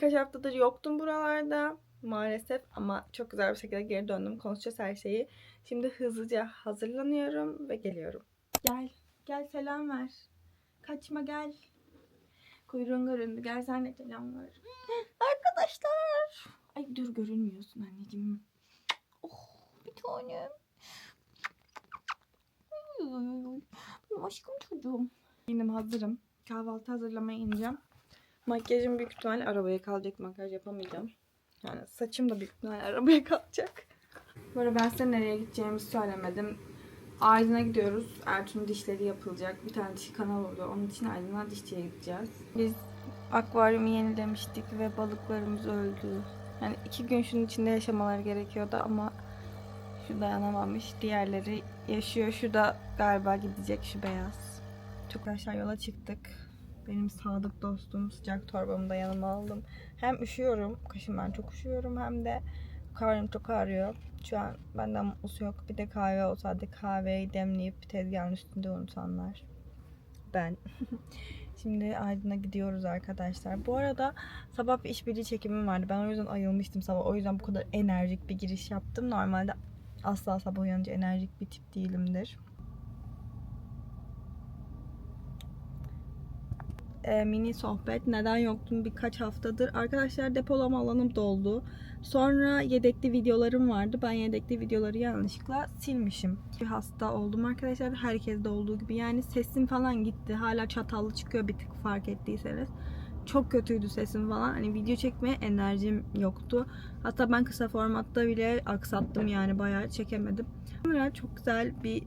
Kaç haftadır yoktum buralarda maalesef ama çok güzel bir şekilde geri döndüm. Konuşacağız her şeyi. Şimdi hızlıca hazırlanıyorum ve geliyorum. Gel. Gel selam ver. Kaçma gel. Kuyruğun göründü. Gel sen de selam ver. Arkadaşlar. Ay dur görünmüyorsun anneciğim. Oh bir tanem. Aşkım çocuğum. Yine hazırım. Kahvaltı hazırlamaya ineceğim. Makyajım büyük ihtimalle arabaya kalacak. Makyaj yapamayacağım. Yani saçım da büyük ihtimalle arabaya kalacak. Böyle ben size nereye gideceğimi söylemedim. Aydın'a gidiyoruz. Ertuğrul'un dişleri yapılacak. Bir tane dişi kanal oluyor. Onun için Aydın'a dişçiye gideceğiz. Biz akvaryumu yenilemiştik ve balıklarımız öldü. Yani iki gün şunun içinde yaşamaları gerekiyordu ama şu dayanamamış. Diğerleri yaşıyor. Şu da galiba gidecek şu beyaz. Çok aşağı yola çıktık. Benim sadık dostum sıcak torbamı da yanıma aldım. Hem üşüyorum, kışın ben çok üşüyorum hem de karnım çok ağrıyor. Şu an benden mutlusu yok. Bir de kahve olsaydı kahveyi demleyip tezgahın üstünde unutanlar. Ben. Şimdi Aydın'a gidiyoruz arkadaşlar. Bu arada sabah bir işbirliği çekimim vardı. Ben o yüzden ayılmıştım sabah. O yüzden bu kadar enerjik bir giriş yaptım. Normalde asla sabah uyanınca enerjik bir tip değilimdir. E, mini sohbet. Neden yoktum birkaç haftadır. Arkadaşlar depolama alanım doldu. Sonra yedekli videolarım vardı. Ben yedekli videoları yanlışlıkla silmişim. Bir hasta oldum arkadaşlar. Herkes de olduğu gibi. Yani sesim falan gitti. Hala çatallı çıkıyor bir tık fark ettiyseniz. Çok kötüydü sesim falan. Hani video çekmeye enerjim yoktu. Hatta ben kısa formatta bile aksattım yani bayağı çekemedim. Sonra çok güzel bir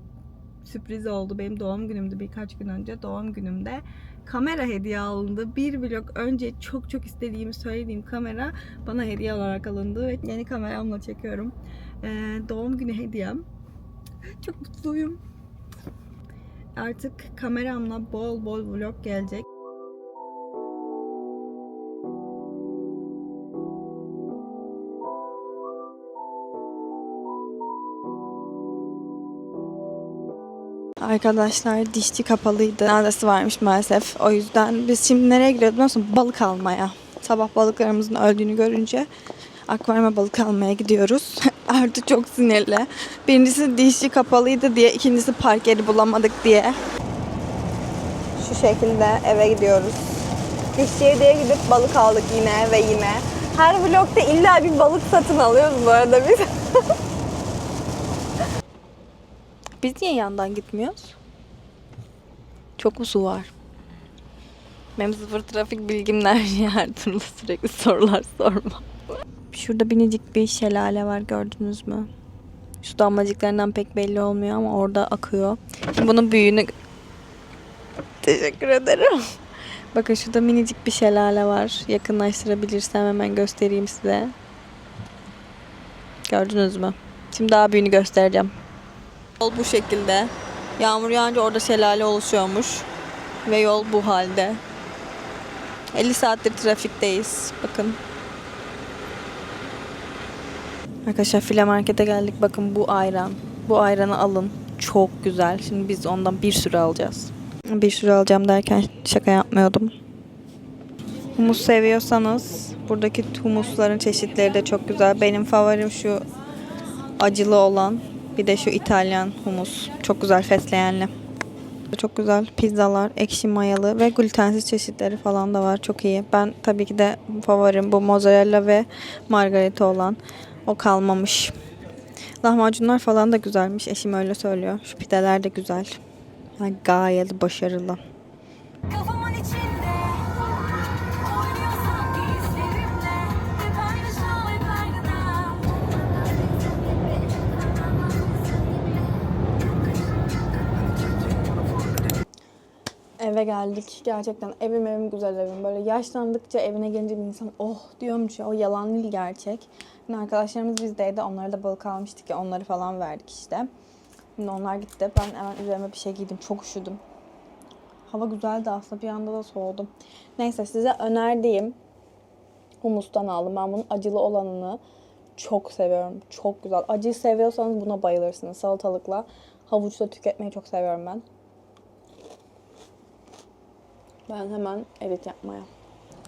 sürpriz oldu. Benim doğum günümdü birkaç gün önce. Doğum günümde kamera hediye alındı. Bir vlog önce çok çok istediğimi söylediğim kamera bana hediye olarak alındı ve yeni kameramla çekiyorum. Ee, doğum günü hediyem. Çok mutluyum. Artık kameramla bol bol vlog gelecek. Arkadaşlar dişçi kapalıydı. Adresi varmış maalesef. O yüzden biz şimdi nereye gidiyoruz biliyor musun? Balık almaya. Sabah balıklarımızın öldüğünü görünce akvaryuma balık almaya gidiyoruz. Artık çok sinirli. Birincisi dişçi kapalıydı diye, ikincisi park yeri bulamadık diye. Şu şekilde eve gidiyoruz. Dişçiye diye gidip balık aldık yine ve yine. Her vlogda illa bir balık satın alıyoruz bu arada biz. Biz niye yandan gitmiyoruz? Çok mu su var? Benim sıfır trafik bilgimler her türlü sürekli sorular sorma. Şurada minicik bir şelale var gördünüz mü? Şu damlacıklarından pek belli olmuyor ama orada akıyor. Şimdi bunun büyüğünü... Teşekkür ederim. Bakın şurada minicik bir şelale var. Yakınlaştırabilirsem hemen göstereyim size. Gördünüz mü? Şimdi daha büyüğünü göstereceğim. Yol bu şekilde. Yağmur yağınca orada şelale oluşuyormuş. Ve yol bu halde. 50 saattir trafikteyiz. Bakın. Arkadaşlar file markete geldik. Bakın bu ayran. Bu ayranı alın. Çok güzel. Şimdi biz ondan bir sürü alacağız. Bir sürü alacağım derken şaka yapmıyordum. Humus seviyorsanız buradaki humusların çeşitleri de çok güzel. Benim favorim şu acılı olan. Bir de şu İtalyan humus. Çok güzel fesleğenli. Çok güzel pizzalar, ekşi mayalı ve glutensiz çeşitleri falan da var. Çok iyi. Ben tabii ki de favorim bu mozzarella ve margarita olan. O kalmamış. Lahmacunlar falan da güzelmiş. Eşim öyle söylüyor. Şu pideler de güzel. Yani gayet başarılı. Geldik. Gerçekten evim evim güzel evim. Böyle yaşlandıkça evine gelince bir insan oh diyormuş ya. O yalan değil gerçek. Şimdi arkadaşlarımız bizdeydi. Onlara da balık almıştık ya. Onları falan verdik işte. Şimdi onlar gitti. Ben hemen üzerime bir şey giydim. Çok üşüdüm. Hava güzeldi aslında. Bir anda da soğudum. Neyse size önerdiğim humustan aldım. Ben bunun acılı olanını çok seviyorum. Çok güzel. Acıyı seviyorsanız buna bayılırsınız. Salatalıkla havuçla tüketmeyi çok seviyorum ben. Ben hemen edit yapmaya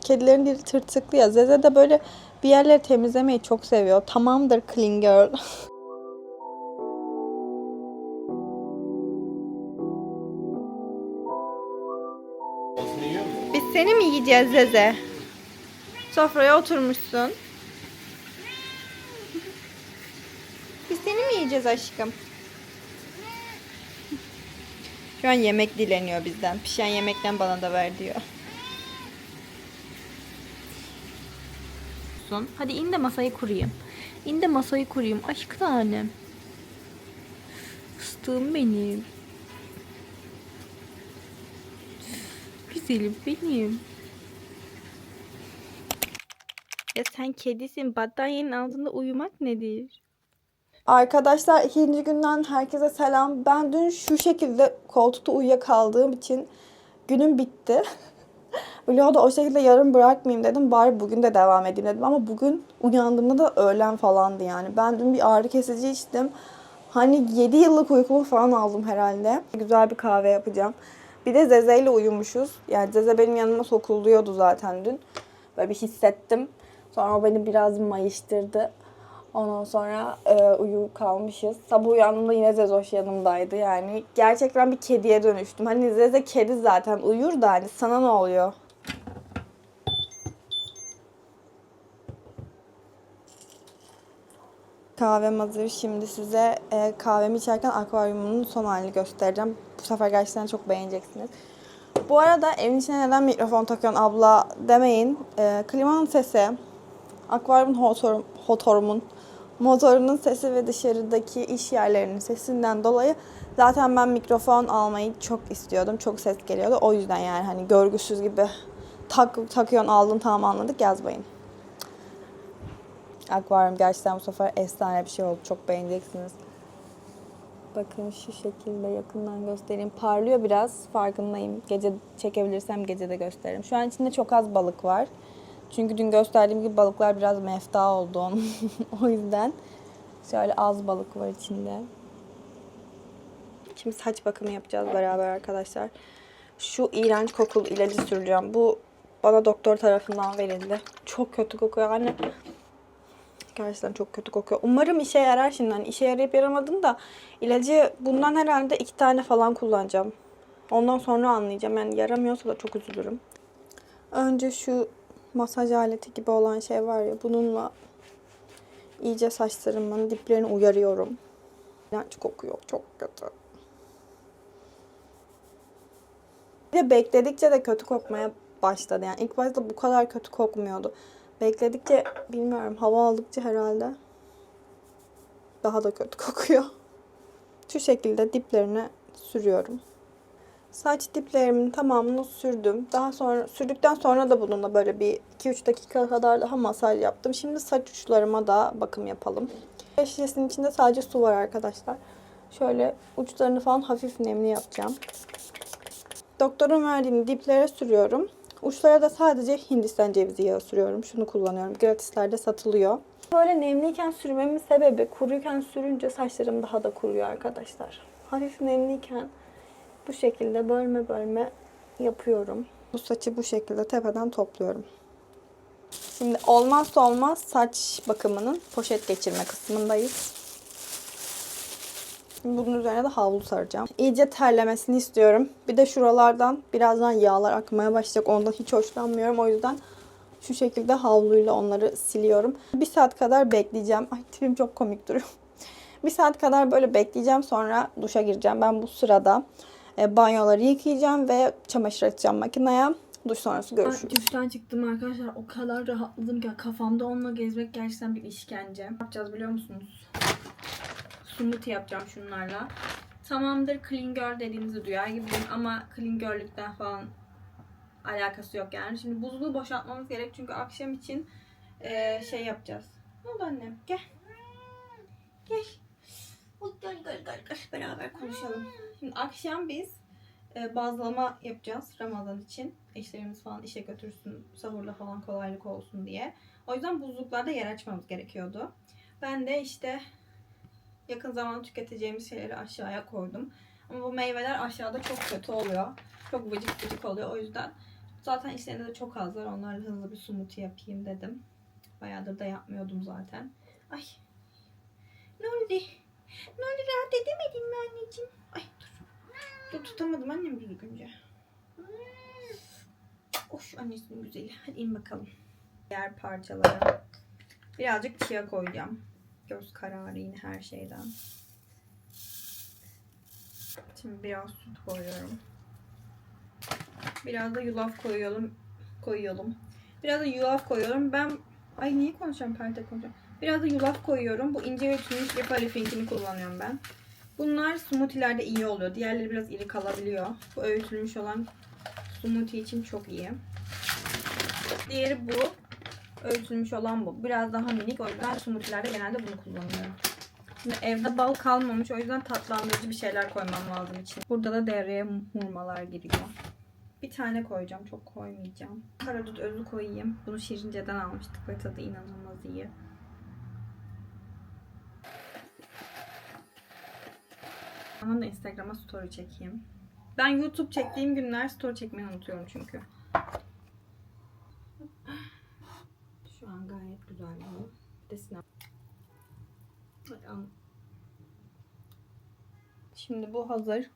kedilerin dili tırtıklı ya. Zeze de böyle bir yerleri temizlemeyi çok seviyor. Tamamdır clean girl. Biz seni mi yiyeceğiz Zeze? Sofraya oturmuşsun. Biz seni mi yiyeceğiz aşkım? Şu an yemek dileniyor bizden. Pişen yemekten bana da ver diyor. Hadi in de masayı kurayım. İn de masayı kurayım. Aşk tanem. Fıstığım benim. Güzelim benim. Ya sen kedisin. Battaniyenin altında uyumak nedir? Arkadaşlar ikinci günden herkese selam. Ben dün şu şekilde koltukta uyuyakaldığım için günüm bitti. Vlogu da o şekilde yarım bırakmayayım dedim. Bari bugün de devam edeyim dedim. Ama bugün uyandığımda da öğlen falandı yani. Ben dün bir ağrı kesici içtim. Hani 7 yıllık uykumu falan aldım herhalde. Güzel bir kahve yapacağım. Bir de Zeze ile uyumuşuz. Yani Zeze benim yanıma sokuluyordu zaten dün. Böyle bir hissettim. Sonra o beni biraz mayıştırdı. Ondan sonra e, uyu kalmışız. Sabah uyandığımda yine Zezoş yanımdaydı. Yani gerçekten bir kediye dönüştüm. Hani Zeze kedi zaten uyur da hani sana ne oluyor? Kahvem hazır. Şimdi size e, kahvemi içerken akvaryumunun son halini göstereceğim. Bu sefer gerçekten çok beğeneceksiniz. Bu arada evin içine neden mikrofon takıyorsun abla demeyin. E, klimanın sesi, akvaryumun motorumun motorunun sesi ve dışarıdaki iş yerlerinin sesinden dolayı zaten ben mikrofon almayı çok istiyordum. Çok ses geliyordu. O yüzden yani hani görgüsüz gibi tak, takıyorsun aldın tamam anladık yazmayın. Akvaryum gerçekten bu sefer efsane bir şey oldu. Çok beğeneceksiniz. Bakın şu şekilde yakından göstereyim. Parlıyor biraz farkındayım. Gece çekebilirsem gece de gösteririm. Şu an içinde çok az balık var. Çünkü dün gösterdiğim gibi balıklar biraz mefta oldu onun. o yüzden şöyle az balık var içinde. Şimdi saç bakımı yapacağız beraber arkadaşlar. Şu iğrenç kokulu ilacı süreceğim. Bu bana doktor tarafından verildi. Çok kötü kokuyor anne. Gerçekten çok kötü kokuyor. Umarım işe yarar şimdi. Hani işe yarayıp yaramadım da ilacı bundan herhalde iki tane falan kullanacağım. Ondan sonra anlayacağım. Yani yaramıyorsa da çok üzülürüm. Önce şu masaj aleti gibi olan şey var ya bununla iyice saçlarımın diplerini uyarıyorum. İğrenç kokuyor. Çok kötü. Bir de bekledikçe de kötü kokmaya başladı. Yani ilk başta bu kadar kötü kokmuyordu. Bekledikçe bilmiyorum hava aldıkça herhalde daha da kötü kokuyor. Şu şekilde diplerine sürüyorum. Saç diplerimin tamamını sürdüm. Daha sonra sürdükten sonra da bununla böyle bir 2-3 dakika kadar daha masaj yaptım. Şimdi saç uçlarıma da bakım yapalım. Şişesinin içinde sadece su var arkadaşlar. Şöyle uçlarını falan hafif nemli yapacağım. Doktorun verdiğini diplere sürüyorum. Uçlara da sadece Hindistan cevizi yağı sürüyorum. Şunu kullanıyorum. Gratislerde satılıyor. Böyle nemliyken sürmemin sebebi kuruyken sürünce saçlarım daha da kuruyor arkadaşlar. Hafif nemliyken bu şekilde bölme bölme yapıyorum. Bu saçı bu şekilde tepeden topluyorum. Şimdi olmazsa olmaz saç bakımının poşet geçirme kısmındayız. Şimdi bunun üzerine de havlu saracağım. İyice terlemesini istiyorum. Bir de şuralardan birazdan yağlar akmaya başlayacak. Ondan hiç hoşlanmıyorum. O yüzden şu şekilde havluyla onları siliyorum. Bir saat kadar bekleyeceğim. Ay tipim çok komik duruyor. Bir saat kadar böyle bekleyeceğim. Sonra duşa gireceğim. Ben bu sırada e, banyoları yıkayacağım ve çamaşır atacağım makineye. Duş sonrası görüşürüz. Duştan çıktım arkadaşlar. O kadar rahatladım ki kafamda onunla gezmek gerçekten bir işkence. Ne yapacağız biliyor musunuz? Smoothie yapacağım şunlarla. Tamamdır clean girl dediğinizi duyar gibiyim ama clean girl'lükten falan alakası yok yani. Şimdi buzluğu boşaltmamız gerek çünkü akşam için eee, şey yapacağız. Ne oldu annem? Gel. Gel. Gel gel gel. Beraber konuşalım. Şimdi akşam biz e, bazlama yapacağız Ramazan için. Eşlerimiz falan işe götürsün, sahurla falan kolaylık olsun diye. O yüzden buzluklarda yer açmamız gerekiyordu. Ben de işte yakın zamanda tüketeceğimiz şeyleri aşağıya koydum. Ama bu meyveler aşağıda çok kötü oluyor. Çok vıcık vıcık oluyor. O yüzden Zaten işlerinde de çok az var. Onlarla hızlı bir smoothie yapayım dedim. Bayağıdır da yapmıyordum zaten. Ay. Ne oldu? Oldu rahat edemedin mi anneciğim? Ay dur. Dur tutamadım annem düzgünce. Of annesinin güzeli. Hadi in bakalım. Diğer parçalara. Birazcık chia koyacağım. Göz kararı yine her şeyden. Şimdi biraz süt koyuyorum. Biraz da yulaf koyuyorum. Koyuyorum. Biraz da yulaf koyuyorum. Ben ay niye konuşacağım perde konuşacağım. Biraz da yulaf koyuyorum. Bu ince ve tümük yapı alifinkini kullanıyorum ben. Bunlar smoothie'lerde iyi oluyor. Diğerleri biraz iri kalabiliyor. Bu öğütülmüş olan smoothie için çok iyi. Diğeri bu. Öğütülmüş olan bu. Biraz daha minik. O yüzden smoothie'lerde genelde bunu kullanıyorum. Şimdi evde bal kalmamış. O yüzden tatlandırıcı bir şeyler koymam lazım için. Burada da devreye hurmalar giriyor. Bir tane koyacağım. Çok koymayacağım. Karadut özü koyayım. Bunu Şirince'den almıştık ve tadı inanılmaz iyi. Ama da Instagram'a story çekeyim. Ben YouTube çektiğim günler story çekmeyi unutuyorum çünkü. Şu an gayet güzel bu. Bir de sinema. Şimdi bu hazır.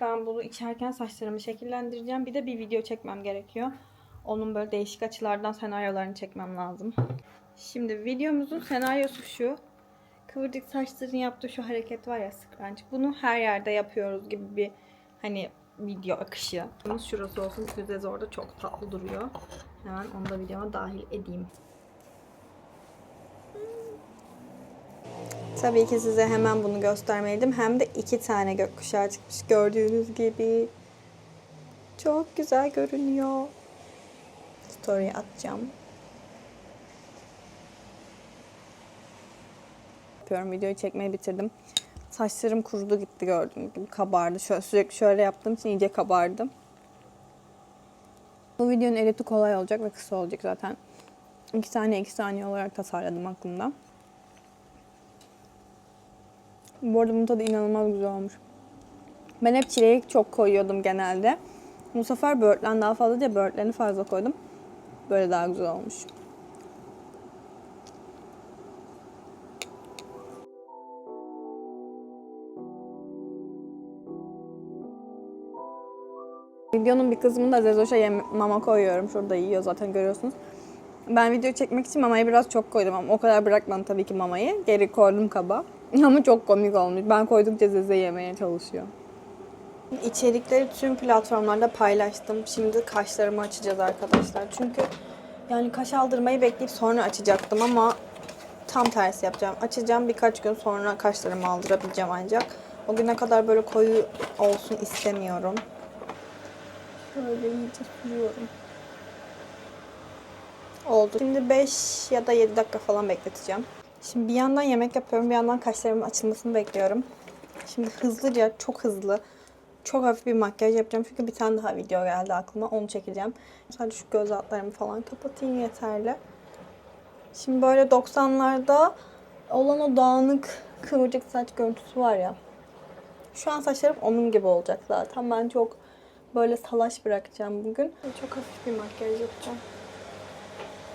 Ben bunu içerken saçlarımı şekillendireceğim. Bir de bir video çekmem gerekiyor. Onun böyle değişik açılardan senaryolarını çekmem lazım. Şimdi videomuzun senaryosu şu. Kıvırcık saçların yaptığı şu hareket var ya scrunch. Bunu her yerde yapıyoruz gibi bir hani video akışı. Şurası olsun. Düzez orada çok tatlı duruyor. Hemen onu da videoma dahil edeyim. Tabii ki size hemen bunu göstermeliydim. Hem de iki tane gökkuşağı çıkmış gördüğünüz gibi. Çok güzel görünüyor. Story atacağım. Yapıyorum. Videoyu çekmeyi bitirdim. Saçlarım kurudu gitti gördüğünüz gibi. Kabardı. Şöyle, sürekli şöyle yaptığım için iyice kabardım. Bu videonun editi kolay olacak ve kısa olacak zaten. İki saniye iki saniye olarak tasarladım aklımda. Bu arada bunun tadı inanılmaz güzel olmuş. Ben hep çilek çok koyuyordum genelde. Bu sefer böğürtlen daha fazla diye böğürtleni fazla koydum. Böyle daha güzel olmuş. Videonun bir kısmında Zezoş'a yem- mama koyuyorum. Şurada yiyor zaten görüyorsunuz. Ben video çekmek için mamayı biraz çok koydum ama o kadar bırakmadım tabii ki mamayı. Geri koydum kaba. Ama çok komik olmuş. Ben koydukça Zeze yemeye çalışıyor. İçerikleri tüm platformlarda paylaştım. Şimdi kaşlarımı açacağız arkadaşlar. Çünkü yani kaş aldırmayı bekleyip sonra açacaktım ama tam tersi yapacağım. Açacağım birkaç gün sonra kaşlarımı aldırabileceğim ancak. O güne kadar böyle koyu olsun istemiyorum. Böyle iyice sürüyorum. Oldu. Şimdi 5 ya da 7 dakika falan bekleteceğim. Şimdi bir yandan yemek yapıyorum, bir yandan kaşlarımın açılmasını bekliyorum. Şimdi hızlıca, çok hızlı, çok hafif bir makyaj yapacağım. Çünkü bir tane daha video geldi aklıma. Onu çekeceğim. Sadece şu göz altlarımı falan kapatayım yeterli. Şimdi böyle 90'larda olan o dağınık kıvırcık saç görüntüsü var ya. Şu an saçlarım onun gibi olacak zaten. Ben çok böyle salaş bırakacağım bugün. Çok hafif bir makyaj yapacağım.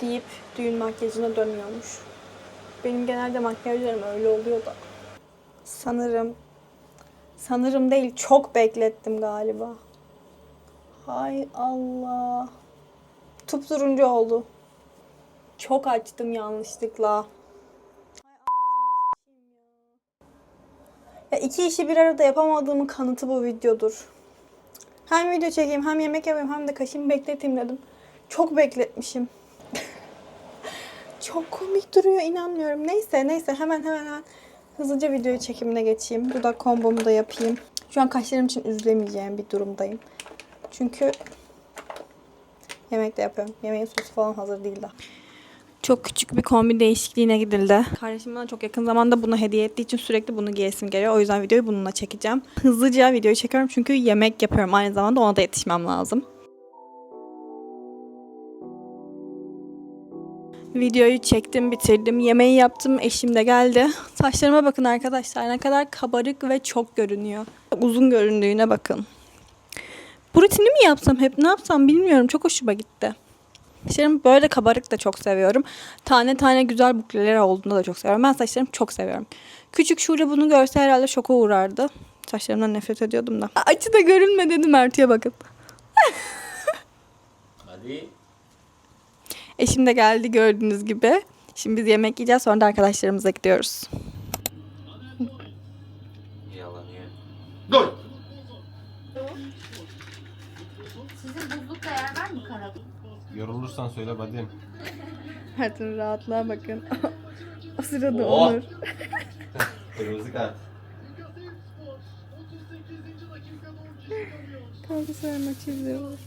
Deyip düğün makyajına dönüyormuş. Benim genelde makyajlarım öyle oluyor da. Sanırım sanırım değil çok beklettim galiba. Hay Allah. Tup turuncu oldu. Çok açtım yanlışlıkla. Ya iki işi bir arada yapamadığımın kanıtı bu videodur. Hem video çekeyim hem yemek yapayım hem de kaşımı bekleteyim dedim. Çok bekletmişim. Çok komik duruyor inanmıyorum. Neyse neyse hemen hemen hemen hızlıca video çekimine geçeyim. Dudak kombomu da yapayım. Şu an kaşlarım için üzülemeyeceğim bir durumdayım. Çünkü yemek de yapıyorum. Yemeğin sosu falan hazır değil daha. Çok küçük bir kombi değişikliğine gidildi. Kardeşim bana çok yakın zamanda bunu hediye ettiği için sürekli bunu giyesim geliyor. O yüzden videoyu bununla çekeceğim. Hızlıca videoyu çekiyorum çünkü yemek yapıyorum. Aynı zamanda ona da yetişmem lazım. Videoyu çektim, bitirdim. Yemeği yaptım, eşim de geldi. Saçlarıma bakın arkadaşlar. Ne kadar kabarık ve çok görünüyor. Uzun göründüğüne bakın. Bu rutini mi yapsam hep ne yapsam bilmiyorum. Çok hoşuma gitti. Saçlarım böyle kabarık da çok seviyorum. Tane tane güzel bukleler olduğunda da çok seviyorum. Ben saçlarımı çok seviyorum. Küçük Şule bunu görse herhalde şoka uğrardı. Saçlarımdan nefret ediyordum da. Açı da görünme dedi Mert'e bakın. Hadi. Eşim de geldi gördüğünüz gibi. Şimdi biz yemek yiyeceğiz sonra da arkadaşlarımıza gidiyoruz. Yalanıyor. Gol. Sizin buzlukta yer var mı karabuk? Yorulursan söyle Badim. Mert'in rahatlığa bakın. o sırada Oh. Onur. Kırmızı kart. Galatasaray maçı izliyorlar.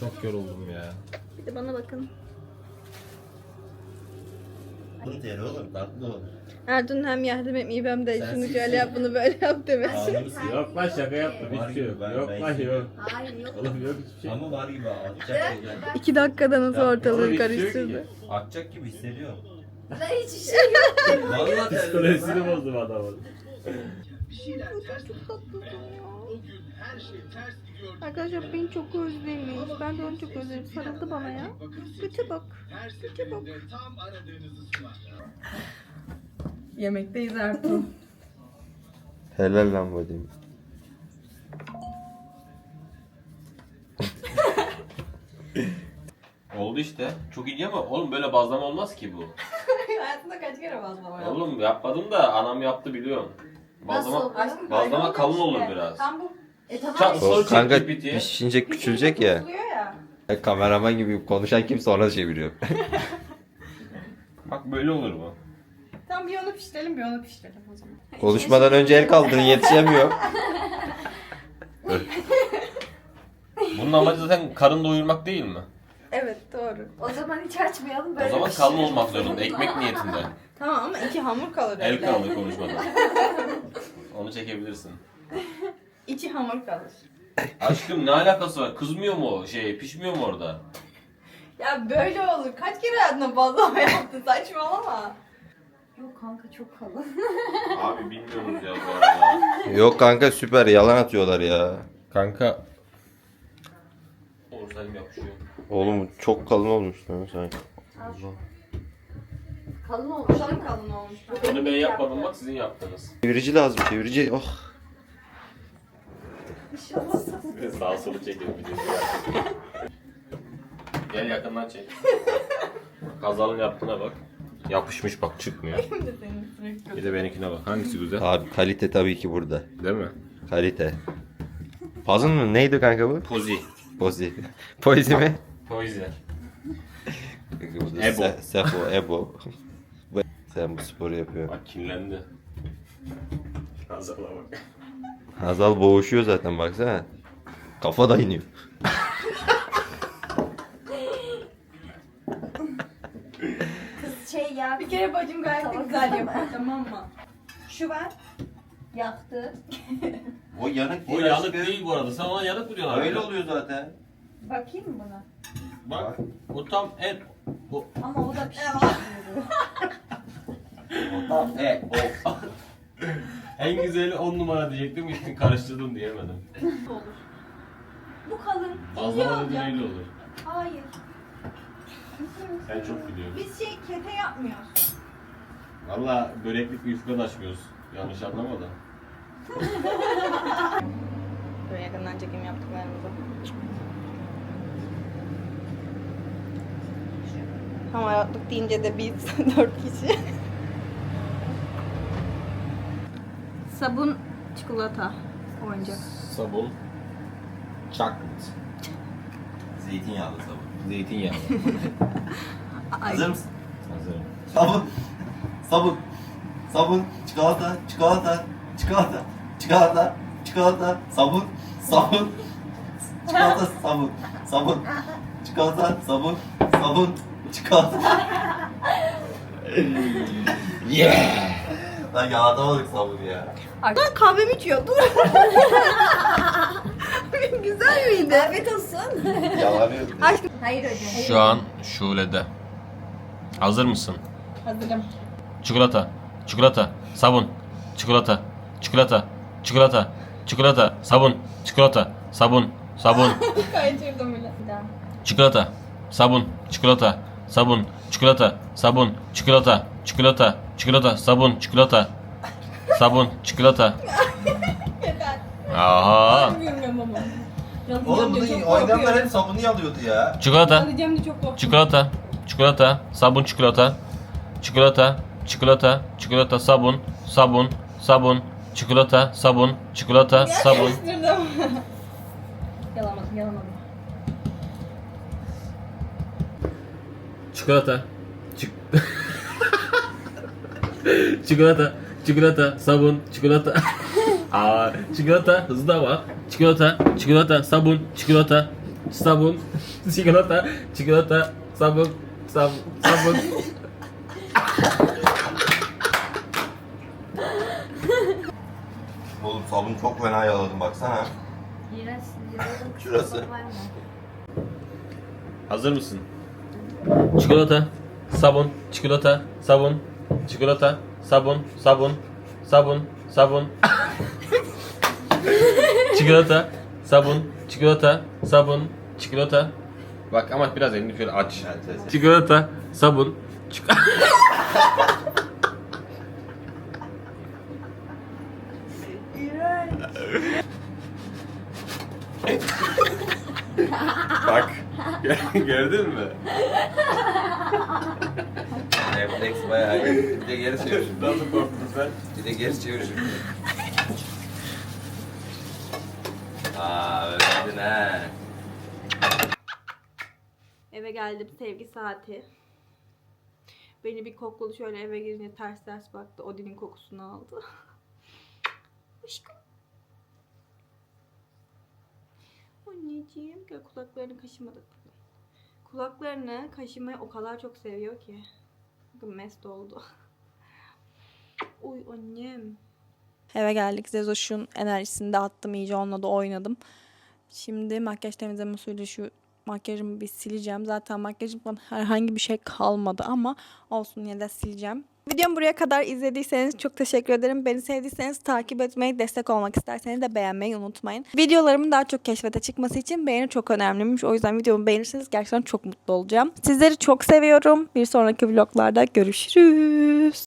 Çok yoruldum ya. Bir de bana bakın. Dur der oğlum tatlı ol. Erdun hem yardım etmeyi hem de Sen şunu şöyle yap bunu böyle yap demesi. Yok lan şaka yaptım. Var Hiçbir şey gibi yok. ben- Yok ben lan yok. Hayır yok. Oğlum yok hiçbir şey. Ama var gibi atacak gibi. İki dakikada nasıl ortalığı oğlum hiç yok karıştırdı. ki. Atacak gibi hissediyorum. Ben hiçbir şey yok. Vallahi Psikolojisini bozdum adamın. Arkadaşlar beni çok özlemiş. Ben de onu çok özledim. Sarıldı bana ya. Göte bak. Göte bak. Yemekteyiz Ertuğ. Helal lan Vadim. Oldu işte. Çok iyi ama oğlum böyle bazlama olmaz ki bu. Hayatında kaç kere bazlama yaptın? Oğlum yapmadım da anam yaptı biliyorum. Nasıl Bazlama, oluyor? Aşkım, bazlama kalın işte. olur biraz. Tam bu E tamam. Çat- işte. Sol kanka biti. pişince küçülecek ya. oluyor ya. E, Kameraman gibi konuşan kimse ona çeviriyor. Bak böyle olur bu. Tam bir onu pişirelim bir onu pişirelim o zaman. Konuşmadan önce el kaldırın yetişemiyor. Bunun amacı zaten karın doyurmak değil mi? Evet doğru. O zaman hiç açmayalım böyle. O zaman bir şey. kalın olmak zorunda. Ekmek niyetinde. Tamam ama iki hamur kalır El evde. kaldı konuşmadan. Onu çekebilirsin. İki hamur kalır. Aşkım ne alakası var? Kızmıyor mu o şey? Pişmiyor mu orada? Ya böyle olur. Kaç kere hayatında bazlama yaptın saçmalama. Yok kanka çok kalın. Abi bilmiyoruz ya bu arada. Yok kanka süper yalan atıyorlar ya. Kanka. Oğuz Salim yapışıyor. Oğlum çok kalın olmuş lan sanki. kalın olmuş değil Kalın mi? kalın olmuş. Onu ben yapmadım bak sizin yaptınız. Çevirici lazım çevirici. Oh. Sağ solu çekelim bir de. Gel yakından çek. Kazalın yaptığına bak. Yapışmış bak çıkmıyor. Şimdi senin sürekli. Bir de benimkine bak. Hangisi güzel? Abi kalite tabii ki burada. Değil mi? Kalite. Puzzle mı? Neydi kanka bu? Pozi. Pozi. Pozi mi? Pozi. Bu da Ebo. Se- Sefo, Ebo. Bu- Sen bu sporu yapıyorsun. Bak kinlendi. Kazala bak. Hazal boğuşuyor zaten baksana. Kafa da iniyor. Kız şey ya. Bir kere bacım gayet de Tamam. güzel yapıyor tamam mı? Şu ver. Yaktı. O yanık O yanık değil bu arada. Sen ona yanık vuruyorlar. Öyle oluyor zaten. Bakayım mı buna? Bak. O tam en... O... Ama o da pişmiş. E, o. En güzeli 10 numara diyecektim. Gittin karıştırdım diyemedim. Bu kalın. Bazlama dediğin öyle olur. Hayır. Sen çok biliyorsun. Biz şey kete yapmıyoruz. Valla böreklik bir yufka da açmıyoruz. Yanlış anlama da. Böyle yakından çekim yaptıklarımızı. Hamaratlık deyince de biz dört kişi. Sabun, çikolata, oyuncak. Sabun. Chocolate. Zeytinyağlı sabun. Zeytinyağı. Ay. Hazır mısın? Hazırım. Sabun. Sabun. Sabun. Çikolata. Çikolata. Çikolata. Çikolata. Çikolata. Sabun. Sabun. Çikolata. Sabun. Sabun. Çikolata. Sabun. Sabun. Çikolata. yeah. Lan yalatamadık sabun ya. Lan kahvemi içiyor dur. Güzel miydi? Afiyet olsun. Yalanıyoruz. Hayır hocam. Şu an Şule'de. Hazır mısın? Hazırım. Çikolata, çikolata, sabun, çikolata, çikolata, çikolata, çikolata, sabun, çikolata, sabun, sabun, Kaydırdım bile. Çikolata, sabun, çikolata, sabun, çikolata, sabun, çikolata, çikolata, çikolata, sabun, çikolata, sabun, çikolata. Aha. Bilmiyorum ama. Oğlum bunu oynayanlar hep sabunu yalıyordu ya. Çikolata, Arayacağım diye çok korktum. çikolata, çikolata, sabun, çikolata, çikolata, çikolata, çikolata, sabun, sabun, sabun, çikolata, sabun, çikolata, sabun. Karıştırdım. yalamadım yalamadım. Çikolata. Çik çikolata. Çikolata. Sabun. Çikolata. Aa, çikolata. Hızlı ama. Çikolata. Çikolata. Sabun. Çikolata. Sabun. Çikolata. Çikolata. Sabun. Sab sabun. Oğlum sabun çok fena yaladım baksana. İğrenç. Şurası. Hazır mısın? Çikolata. Sabun. Çikolata. Sabun. Çikolata. Sabun. Sabun. Sabun. Sabun. Çikolata. Sabun. Çikolata. Sabun. Çikolata. Bak ama biraz elini şöyle aç. Çikolata. Sabun. Çik- Bak. Gördün mü? Refleks bayağı iyi. Bir de geri çevir şimdi. Nasıl korktun sen? Bir de geri çevir şimdi. Aa öğrendin ha. Eve geldim sevgi saati. Beni bir kokladı şöyle eve girince ters ters baktı. Odin'in kokusunu aldı. Aşkım. Anneciğim gel kulaklarını kaşımadık bugün. Kulaklarını kaşımayı o kadar çok seviyor ki. Bakın mest oldu. Uy annem. Eve geldik. Zezoş'un enerjisini de attım. iyice onunla da oynadım. Şimdi makyaj temizleme suyuyla şu makyajımı bir sileceğim. Zaten makyajımdan herhangi bir şey kalmadı ama olsun yine de sileceğim. Videomu buraya kadar izlediyseniz çok teşekkür ederim. Beni sevdiyseniz takip etmeyi, destek olmak isterseniz de beğenmeyi unutmayın. Videolarımın daha çok keşfete çıkması için beğeni çok önemliymiş. O yüzden videomu beğenirseniz gerçekten çok mutlu olacağım. Sizleri çok seviyorum. Bir sonraki vloglarda görüşürüz.